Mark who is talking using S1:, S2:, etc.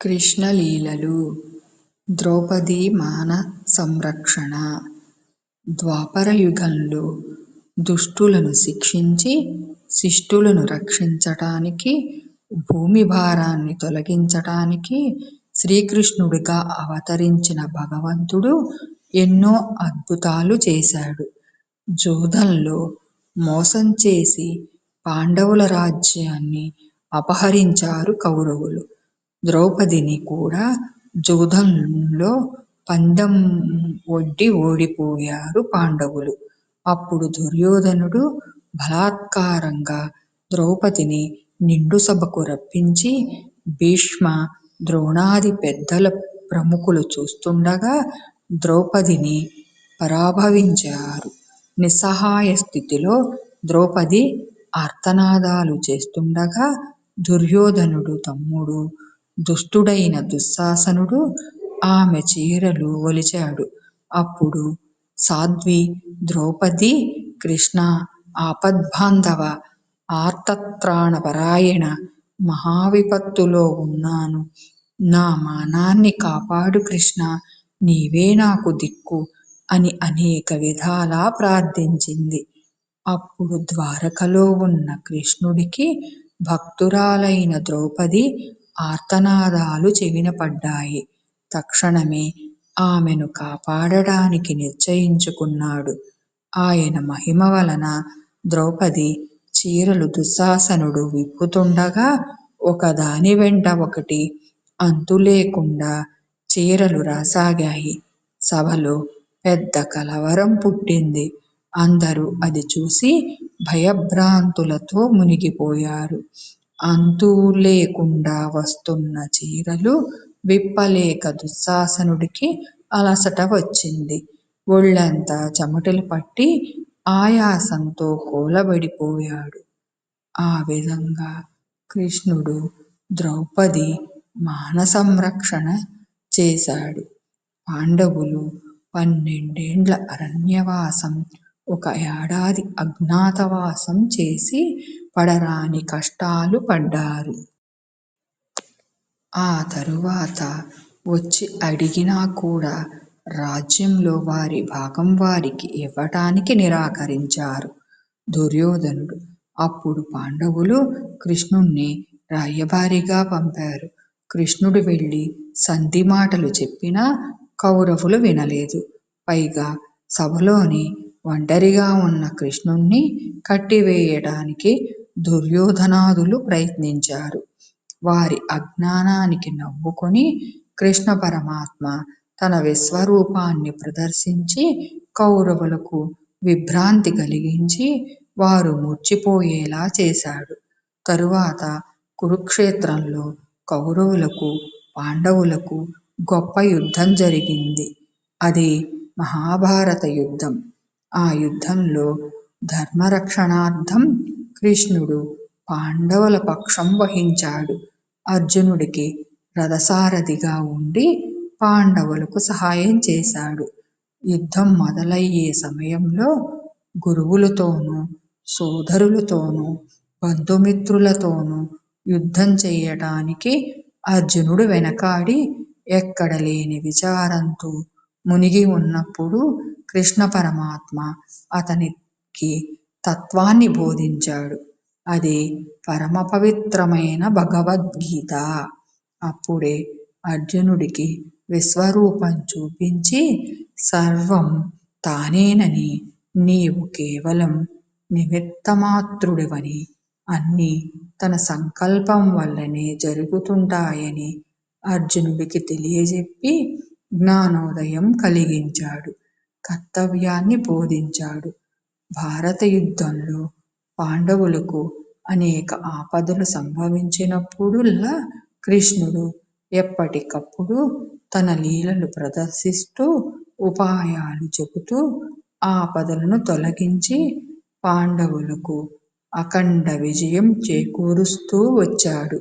S1: కృష్ణలీలలు ద్రౌపదీ మాన సంరక్షణ ద్వాపరయుగంలో దుష్టులను శిక్షించి శిష్టులను రక్షించటానికి భూమి భారాన్ని తొలగించటానికి శ్రీకృష్ణుడిగా అవతరించిన భగవంతుడు ఎన్నో అద్భుతాలు చేశాడు. జూదంలో మోసం చేసి పాండవుల రాజ్యాన్ని అపహరించారు కౌరవులు. ద్రౌపదిని కూడా జూదంలో పందెం ఒడ్డి ఓడిపోయారు పాండవులు. అప్పుడు దుర్యోధనుడు బలాత్కారంగా ద్రౌపదిని నిండుసభకు రప్పించి భీష్మ, ద్రోణాది పెద్దల ప్రముఖులు చూస్తుండగా ద్రౌపదిని పరాభవించారు. నిస్సహాయ స్థితిలో ద్రౌపది ఆర్తనాదాలు చేస్తుండగా దుర్యోధనుడు తమ్ముడు దుష్టుడైన దుశ్శాసనుడు ఆమె చీరలు ఒలిచాడు. అప్పుడు సాధ్వి ద్రౌపదీ కృష్ణా ఆపద్బాంధవ, ఆర్తత్రాణపరాయణ, మహావిపత్తులో ఉన్నాను. నా మానాన్ని కాపాడు కృష్ణా! నీవే నాకు దిక్కు అని అనేక విధాలా ప్రార్థించింది. అప్పుడు ద్వారకలో ఉన్న కృష్ణుడికి భక్తురాలైన ద్రౌపది ఆర్తనాదాలు చెవినపడ్డాయి. తక్షణమే ఆమెను కాపాడటానికి నిశ్చయించుకున్నాడు. ఆయన మహిమ వలన ద్రౌపది చీరలు దుశ్శాసనుడు విప్పుతుండగా ఒకదాని వెంట ఒకటి అంతులేకుండా చీరలు రాసాగాయి. సభలో పెద్ద కలవరం పుట్టింది. అందరూ అది చూసి భయభ్రాంతులతో మునిగిపోయారు. అంతులేకుండా వస్తున్న చీరలు విప్పలేక దుశ్శాసనుడికి అలసట వచ్చింది. ఒళ్ళంతా చెమటలు పట్టి ఆయాసంతో కూలబడిపోయాడు. ఆ విధంగా కృష్ణుడు ద్రౌపది మానసంరక్షణ చేశాడు. పాండవులు పన్నెండేండ్ల అరణ్యవాసం, ఒక ఏడాది అజ్ఞాతవాసం చేసి పడరాని కష్టాలు పడ్డారు. ఆ తరువాత వచ్చి అడిగినా కూడా రాజ్యంలో వారి భాగం వారికి ఇవ్వటానికి నిరాకరించారు దుర్యోధనుడు. అప్పుడు పాండవులు కృష్ణుణ్ణి రాయబారిగా పంపారు. కృష్ణుడు వెళ్ళి సంధి మాటలు చెప్పినా కౌరవులు వినలేదు. పైగా సభలోని ఒంటరిగా ఉన్న కృష్ణుణ్ణి కట్టివేయడానికి దుర్యోధనాదులు ప్రయత్నించారు. వారి అజ్ఞానానికి నవ్వుకొని కృష్ణ పరమాత్మ తన విశ్వరూపాన్ని ప్రదర్శించి కౌరవులకు విభ్రాంతి కలిగించి వారు ముర్చిపోయేలా చేశాడు. తరువాత కురుక్షేత్రంలో కౌరవులకు, పాండవులకు గొప్ప యుద్ధం జరిగింది. అదే మహాభారత యుద్ధం. ఆ యుద్ధంలో ధర్మరక్షణార్థం కృష్ణుడు పాండవుల పక్షం వహించాడు. అర్జునుడికి రథసారథిగా ఉండి పాండవులకు సహాయం చేశాడు. యుద్ధం మొదలయ్యే సమయంలో గురువులతోనూ, సోదరులతోనూ, బంధుమిత్రులతోనూ యుద్ధం చేయటానికి అర్జునుడు వెనకాడి ఎక్కడలేని విచారంతో మునిగి ఉన్నప్పుడు కృష్ణ పరమాత్మ అతనికి తత్వాన్ని బోధించాడు. అది పరమ పవిత్రమైన భగవద్గీత. అప్పుడే అర్జునుడికి విశ్వరూపం చూపించి సర్వం తానేనని, నీవు కేవలం నిమిత్తమాత్రుడివని, అన్నీ తన సంకల్పం వల్లనే జరుగుతుంటాయని అర్జునుడికి తెలియజెప్పి జ్ఞానోదయం కలిగించాడు. కర్తవ్యాన్ని బోధించాడు. భారత యుద్ధంలో పాండవులకు అనేక ఆపదలు సంభవించినప్పుడల్లా కృష్ణుడు ఎప్పటికప్పుడు తన లీలలు ప్రదర్శిస్తూ ఉపాయాలు చెబుతూ ఆపదలను తొలగించి పాండవులకు అఖండ విజయం చేకూరుస్తూ వచ్చాడు.